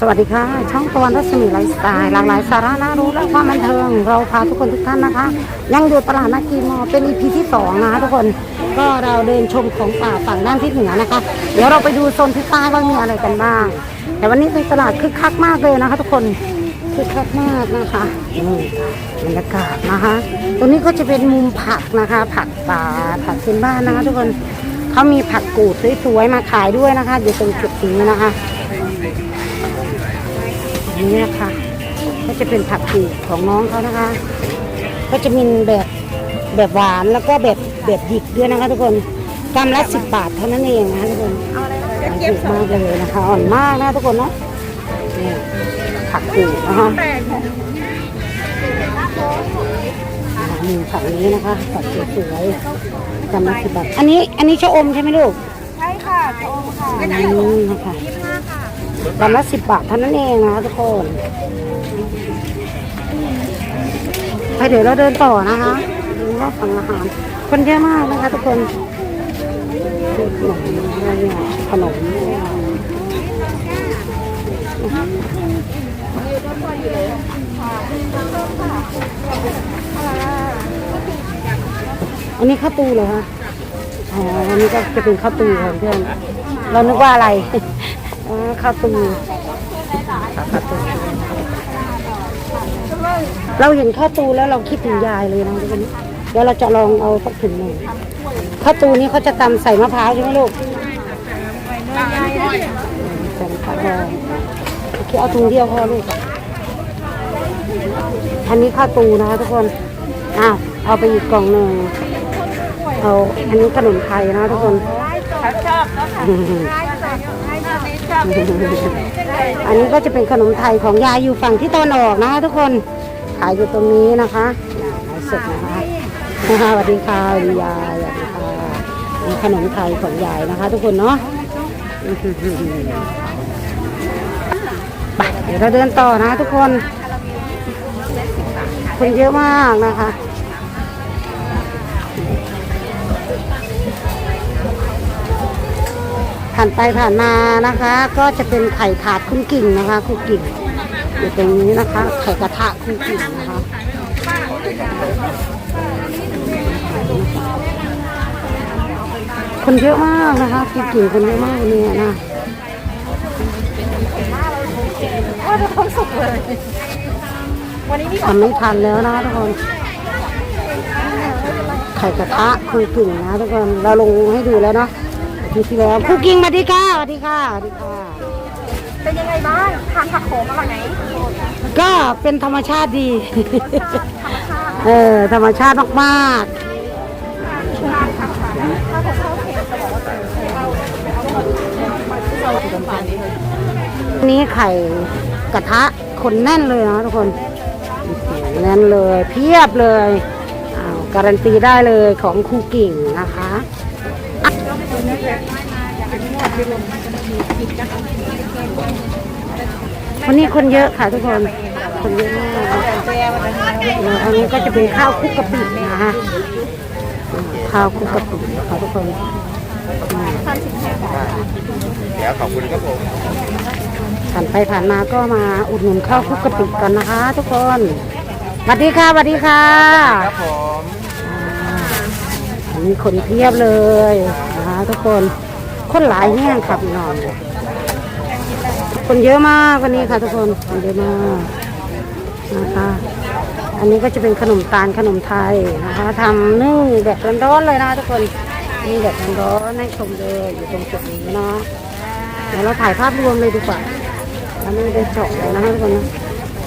สวัสดีค่ะ ช่องตะวันรัศมีไลฟ์สไตล์หลากหลายสาระน่ารู้และความบันเทิง เราพาทุกคนทุกท่านนะคะ ยังอยู่ตลาดนากีมอเป็นอีพีที่สองนะคะทุกคนก็เราเดินชมของป่าฝั่งด้านทิศเหนือนะคะ เดี๋ยวเราไปดูโซนทิศใต้ว่ามีอะไรกันบ้าง แต่วันนี้เป็นตลาดคึกคักมากเลยนะคะ ทุกคนคึกคักมากนะคะนี่บรรยากาศนะคะ ตรงนี้ก็จะเป็นมุมผักนะคะ ผักป่าผักพื้นบ้านนะคะ ทุกคนเขามีผักกูดสวยๆมาขายด้วยนะคะอยู่ตรงจุดนี้นะคะ นี่นะคะ ก็จะเป็นผักกูดของน้องเขานะคะ ก็จะมีแบบแบบหวานแล้วก็แบบแบบหยิกด้วยนะคะ ทุกคนกำละสิบบาทเท่านั้นเองนะคะทุกคนถูกมากเลยนะคะอ่อนมากนะทุกคนเนาะนี่ผักกูดนะคะอ่ามีผักนี้นะคะผักสวยๆกำละสิบบาทอันนี้อันนี้ชะอมใช่ไหมลูกใช่ค่ะโอมค่ะอืมนะคะ กำละสิบบาทเท่านั้นเองนะทุกคนไปเดี๋ยวเราเดินต่อนะคะดูว่าฝั่งอาหาร คนเยอะมากนะคะทุกคนขนมอะไรเนี่ยขนมอันนี้ข้าวตูเหรอคะ อ๋อ อันนี้ก็จะเป็นข้าวตูค่ะเพื่อน เรานึกว่าอะไร อ๋อข้าวตูข้าวตูเราเห็นข้าวตูแล้วเราคิดถึงยายเลยนะทุกคนเดี๋ยวเราจะลองเอาสักถุงหนึ่งข้าวตูนี้เขาจะตำใส่มะพร้าวใช่ไหมลูกใส่มะพร้าวดองโอเคเอาถุงเดียวพอลูกอันนี้ข้าวตูนะคะทุกคนอ้าวเอาไปอีกกล่องหนึ่งเอาอันนี้ขนมไทยนะทุกคนเขาชอบแล้วค่ะ อันนี้ก็จะเป็นขนมไทยของยายอยู่ฝั่งที่ตะวันออกนะคะทุกคนขายอยู่ตรงนี้นะคะขายสดนะคะสวัสดีค่ะยายสวัสดีค่ะขนมไทยของยายนะคะ ทุกคนเนาะไปเดี๋ยวเราเดินต่อนะทุกคนคนเยอะมากนะคะานไปผ่านมานะคะ ก็จะเป็นไข่ถาดคุณกิ่งนะคะคุณกิ่งอยู่ตรงนี้นะคะไข่กระทะคุณกิ่งนะคะคนเยอะมากนะคะคุณกิ่งคนเยอะมากวันนี้นะว่าจะต้องสุกเลย วันนี้มีทำไม่ทันแล้วนะทุกคนไข่กระทะคุณกิ่งนะทุกคนเราลงให้ดูแล้วเนาะ ทีที่แล้วคุณกิ่งสวัสดีค่ะสวัสดีค่ะสวัสดีค่ะ เป็นยังไงบ้างทานผักโขมอร่อยไหมก็เป็นธรรมชาติดี ธรรมชาติเออธรรมชาติมากทานผักค่ะถ้าผมเข้าเค็มจะบอกว่าเป็นๆนี้ไข่กระทะคนแน่นเลยนะทุกคนแน่นเลยเพียบเลยอ้าวการันตีได้เลยของครูกิ่งนะคะอะ วันนี้คนเยอะค่ะทุกคน คนเยอะมากแล้วอันนี้ก็จะเป็นข้าวคลุกกะปินะคะข้าวคลุกกะปิค่ะทุกคนเดี๋ยวขอบคุณครับผมผ่านไปผ่านมาก็มาอุดหนุนข้าวคลุกกะปิกันนะคะ ทุกคนสวัสดีค่ะสวัสดีค่ะครับผม อันนี้คนเพียบเลยนะคะทุกคน คนหลายแห้งค่ะพี่น้องคนเยอะมากวันนี้ค่ะทุกคนคนเยอะมากนะคะ อันนี้ก็จะเป็นขนมตาลขนมไทยนะคะทำนึ่งแบบร้อนๆเลยนะทุกคนนี่แบบร้อนๆให้ชมเลยอยู่ตรงจุดนี้เนาะเดี๋ยวเราถ่ายภาพรวมเลยดีกว่าแล้วไม่ได้เจาะเลยนะคะทุกคนนะ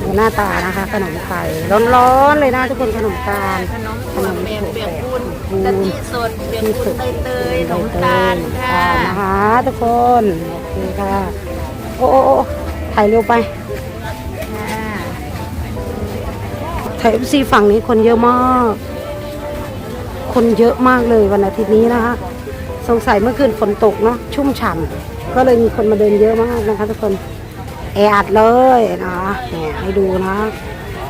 ดูหน้าตานะคะขนมไทยร้อนๆเลยนะทุกคนขนมตาลขนมเปียกเปียกปูนกะทิสดเปียกปูนเตยเตยขนมตาลค่ะนะคะทุกคนโอเคค่ะโอ้โอ้โอ้ถ่ายเร็วไปถ่ายเอฟซีฝั่งนี้คนเยอะมาก คนเยอะมากเลยวันอาทิตย์นี้นะคะ สงสัยเมื่อคืนฝนตกเนาะชุ่มฉ่ำก็เลยมีคนมาเดินเยอะมากนะคะทุกคน แออัดเลยนะแหมให้ดูนะ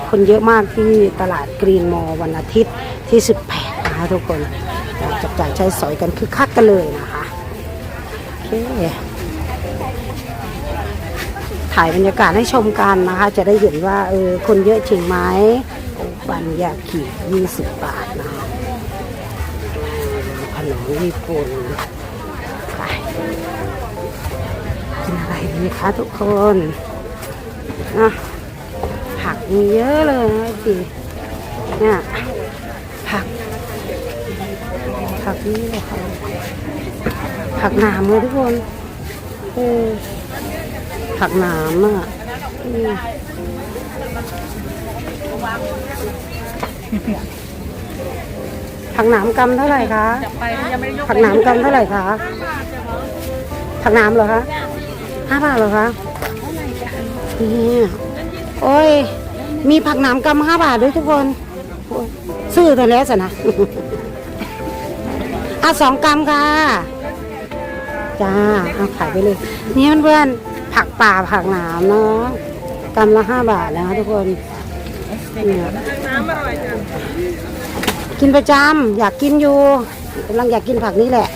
คนเยอะมากที่ตลาดกรีนมอลวันอาทิตย์ที่ 18 นะคะทุกคนจับจ่ายใช้สอยกันคึกคักกันเลยนะคะโอเคถ่ายบรรยากาศให้ชมกันนะคะ จะได้เห็นว่าเออคนเยอะจริงไหมโอ้ปันยาขียี่สิบบาทนะคะขนมญี่ปุ่นไป นอะไรดีคะทุกคนนะผักมีเยอะเลยนะจีเนี่ยผัก ผักนี่เลยค่ะผักหนามเลยทุกคนเออผักหนามอะอืมผักหนามกำเท่าไหร่คะไปยังไม่ได้ยกผักหนามกำเท่าไหร่คะผักหนามเหรอคะ ห้าบาทเหรอคะนี่โอ้ย มีผักหนามกำห้าบาทด้วยทุกคนซื้อแต่แล้วสินะอะสองกรัมค่ะ จ้าเอาขายไปเลย นี่เพื่อนๆผักป่าผักหนามเนาะกรัมละห้าบาทนะคะทุกคนเนี่ยน้ำอร่อยจังกินประจำอยากกินอยู่กำลังอยากกินผักนี้แหละ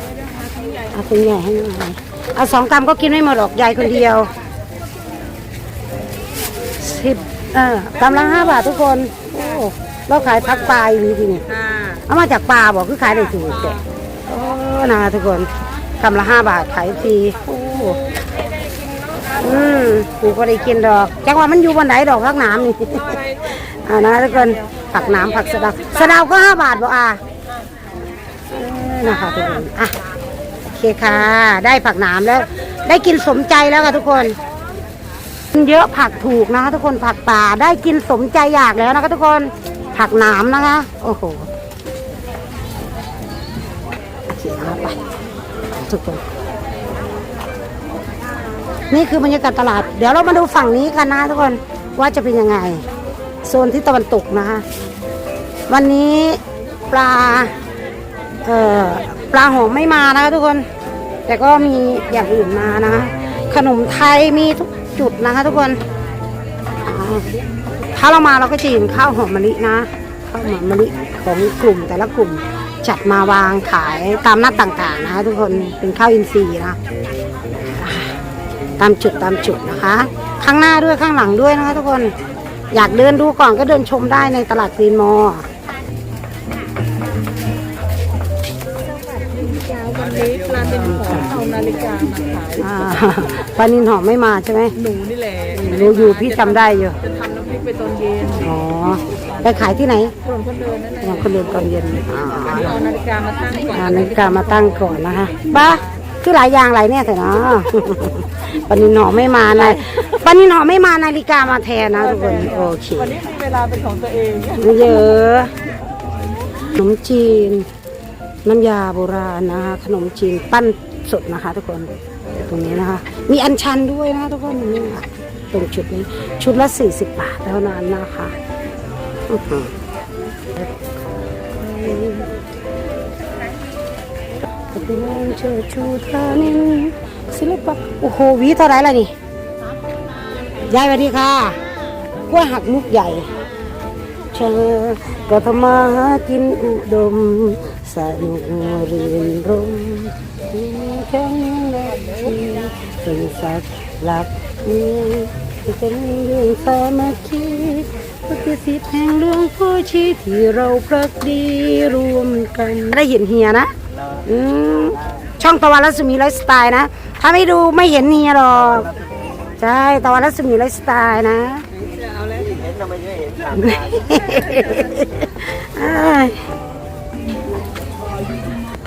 เอาเป็นใหญ่ให้หน่อย เอาสองกรัมก็กินไม่หมดหรอกยายคนเดียวสิบเออกรัมละห้าบาททุกคนโอ้เราขายผักปลาอีกทีนี่ค่ะเอามาจากปลาบอกคือขายได้ถูกแต่โอ้นะทุกคนกำละห้าบาทขายฟรีโอ้อืมกูก็ได้กินดอกจังว่ามันอยู่บนไหนดอกพักหน้ำนี่อ่านะทุกคนผักหน้ำผักสะเดาสะเดาก็ห้าบาทบอกอะเออนะคะทุกคนอะโอ เคค่ะ ได้ผักหน้ำแล้ว ได้กินสมใจแล้วค่ะทุกคนเยอะผักถูกนะคะ ทุกคนผักป่าได้กินสมใจอยากแล้วนะคะ ทุกคนผักหนามนะคะ โอ้โหเขียนไปทุกคนนี่คือบรรยากาศตลาด เดี๋ยวเรามาดูฝั่งนี้กันนะทุกคนว่าจะเป็นยังไง โซนที่ตะวันตกนะคะ วันนี้ปลาเอ่อปลาหอมไม่มานะคะทุกคน แต่ก็มีอย่างอื่นมานะคะขนมไทยมีทุกจุดนะคะ ทุกคนถ้าเรามาเราก็จะเห็นข้าวหอมมะลินะข้าวหอมมะลิของกลุ่มแต่ละกลุ่มจัดมาวางขายตามหน้าต่างๆนะคะทุกคนเป็นข้าวอินทรีย์นะตามจุดตามจุดนะคะ ข้างหน้าด้วยข้างหลังด้วยนะคะทุกคนอยากเดินดูก่อนก็เดินชมได้ในตลาดกรีนมอ ปลานินหอมไม่มาใช่ไหมหนูนี่แหละรู้อยู่พี่จำได้อยู่ จะทำน้ำพริกไปตอนเย็นอ๋อ ไปขายที่ไหนถนนคนเดินนั่นแหละอย่างคนเดินตอนเย็นอ๋อเอานาฬิกามาตั้งก่อนอ่านาฬิกามาตั้งก่อนนะคะบ้าคือหลายอย่างหลายเนี่ยแต่เนาะปานินหอมไม่มานะปานินหอมไม่มานาฬิกามาแทนนะทุกคนโอเควันนี้มีเวลาเป็นของตัวเองเยอะขนมจีน น้ำยาโบราณนะคะขนมจีนปั้นสดนะคะทุกคน ตรงนี้นะคะ มีอัญชันด้วยนะทุกคนนี่ค่ะตรงชุดนี้ชุดละ 40 บาทเท่านั้นนะคะอื้อหือปฏิวัติเชิดชูธานินศิลปะโอ้โหวีเท่าไรล่ะนี่ยายสวัสดีค่ะกล้วยหักมุกใหญ่เธอก็ทำมาหากินอุดมสนุกเรียนร มมีแค่นี้แหละที่เป็นสักหลักนี้เป็นเรื่องสามัคคีปฏิสิทธิ์แห่งหลวงพ่อชี้ที่เราพรักดีรวมกัน ได้เห็นเฮียนะอืมช่องตะวันรัศมีไลฟ์สไตล์นะ ถ้าไม่ดูไม่เห็นเฮียหรอก ใช่ตะวันรัศมีไลฟ์สไตล์นะอ้ายไ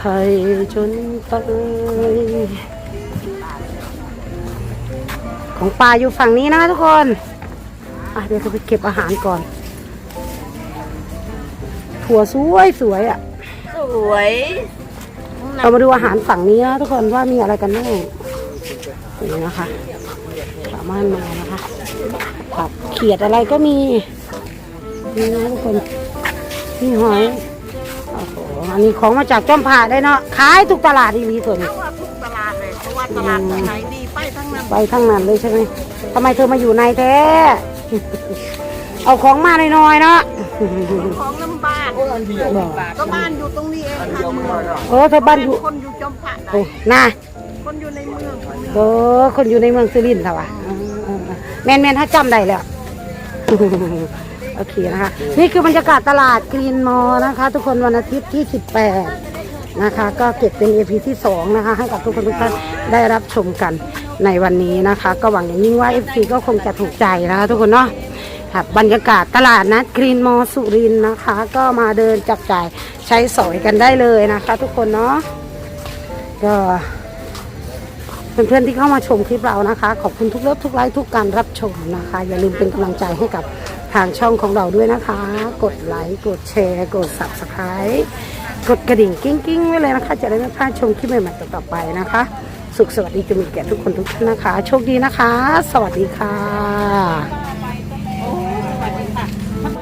ทยจนตายของปลาอยู่ฝั่งนี้นะทุกคนอะเดี๋ยวเราไปเก็บอาหารก่อน ถั่วสวยสวยๆอะ สวยเรามาดูอาหารฝั่งนี้นะทุกคนว่ามีอะไรกันแน่นี่นะคะสามารถมานะคะผักเขียดอะไรก็มีนี่นะทุกคนนี่หอยโอ้โหอันนี้ของมาจากจอมผ่าได้เนาะขายทุกตลาดอีหลีส่วนว่าทุกตลาดเลยเพราะว่าตลาดไหนดีไปทั้งนั้นไปทั้งนั้นเลยใช่ไหมทำไมเธอมาอยู่ในแท้ เอาของมาหน่อยๆเนาะ ของน้ำบ้านบอกก็บ้านอยู่ตรงนี้เองค่ะโอ้เธอบ้านอยู่คนอยู่จอมพระโอ้น่ะคนอยู่ในเมืองโอ้คนอยู่ในเมืองสุรินทร์ค่ะวะเออแมนแมนถ้าจำได้แล้ว โอเคนะคะ นี่คือบรรยากาศตลาดกรีนมอลนะคะ ทุกคนวันอาทิตย์ที่ 18 นะคะ ก็เก็บเป็น EP ที่ 2 นะคะ ให้กับทุกคนทุกท่านได้รับชมกันในวันนี้นะคะ ก็หวังอย่างยิ่งว่า FC ก็คงจะถูกใจนะคะ ทุกคนเนาะครับบรรยากาศตลาดนัดกรีนมอลสุรินนะคะ ก็มาเดินจับจ่ายใช้สอยกันได้เลยนะคะ ทุกคนเนาะก็เพื่อนๆที่เข้ามาชมคลิปเรานะคะ ขอบคุณทุกเลิฟทุกไลค์ทุกการรับชมนะคะ อย่าลืมเป็นกำลังใจให้กับ ทางช่องของเราด้วยนะคะ กดไลค์ กดแชร์ กด subscribe กดกระดิ่งกิ้งๆไว้เลยนะคะ จะได้ไม่พลาดชมคลิปใหม่ๆต่อๆไปนะคะ สุขสวัสดีจะมีแก่ทุกคนทุกท่านนะคะ โชคดีนะคะ สวัสดีค่ะ